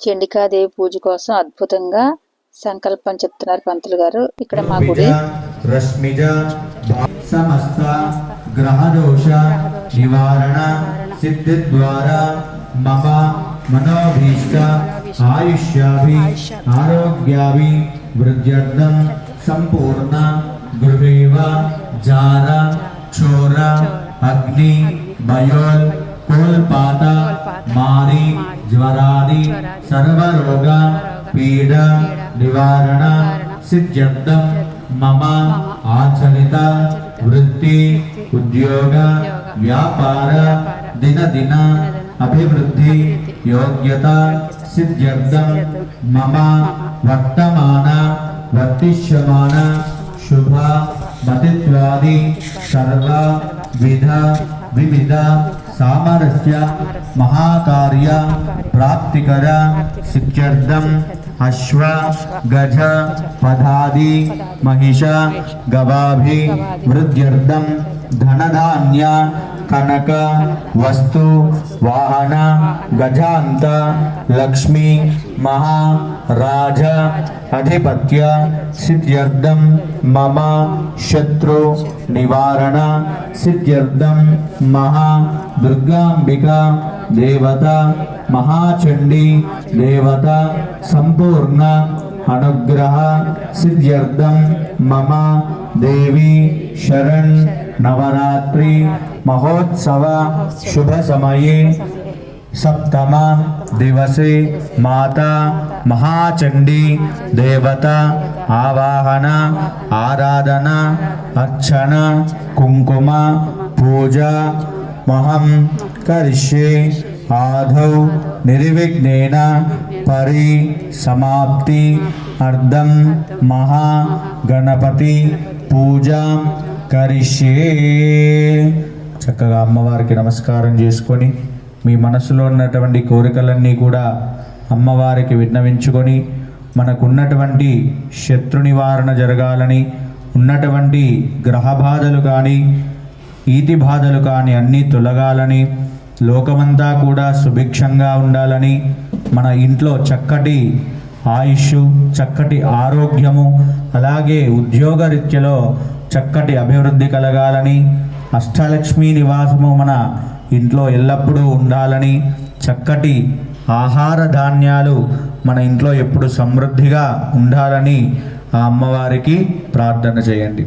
చండికాదేవి పూజ కోసం అద్భుతంగా సంకల్పం చెప్తున్నారు పంతులు గారు. ఇక్కడ మా గుడి సమస్త గ్రహదోష నివారణ సిద్ధి ద్వారా మమ మనోభీష్ట ఆయుష్యాభి ఆరోగ్యాభి వృద్ధ్యర్థం సంపూర్ణ గృహేవ జార క్షోర అగ్ని భయోల్ నివారణ సిద్ధ్యర్థం మమ ఆచరిత వృత్తి ఉద్యోగ వ్యాపార దినదిన అభివృద్ధి యోగ్యత సిద్ధ్యర్థం మమ వర్తమాన వర్తిష్యమాన శుభ మతిత్వాది సర్వ విధ వివిధ సామరస్య మహాకార్య ప్రాప్తికర సిద్ధ్యర్థం అశ్వ గజ పదాది మహిష గవాభి వృద్ధ్యర్థం ధనధాన్య కనక వస్తు వాహన గజాంత లక్ష్మి మహా రాజ అధిపత్య సిద్ధ్యర్థం మమ శత్రు నివారణ సిద్ధ్యర్థం మహా దుర్గాంబిక దేవత మహాచండీ దేవత సంపూర్ణ అనుగ్రహ సిద్ధ్యర్థం మమ దేవి శరణ్ నవరాత్రి మహోత్సవ శుభ సమయే సప్తమ దివసే మాత మహాచండీ దేవత ఆవాహన ఆరాధన అర్చన కుంకుమ పూజ మహం కరిష్యే ఆధౌ నిర్విఘ్నేన పరి సమాప్తి అర్థం మహా గణపతి కరిష్యే. చక్కగా అమ్మవారికి నమస్కారం చేసుకొని మీ మనసులో ఉన్నటువంటి కోరికలన్నీ కూడా అమ్మవారికి విన్నవించుకొని మనకున్నటువంటి శత్రు నివారణ జరగాలని ఉన్నటువంటి గ్రహ బాధలు కానీ ఈతి బాధలు కానీ అన్నీ తొలగాలని లోకమంతా కూడా సుభిక్షంగా ఉండాలని మన ఇంట్లో చక్కటి ఆయుష్ చక్కటి ఆరోగ్యము అలాగే ఉద్యోగరీత్యలో చక్కటి అభివృద్ధి కలగాలని అష్టలక్ష్మి నివాసము మన ఇంట్లో ఎల్లప్పుడూ ఉండాలని చక్కటి ఆహార ధాన్యాలు మన ఇంట్లో ఎప్పుడు సమృద్ధిగా ఉండాలని ఆ అమ్మవారికి ప్రార్థన చేయండి.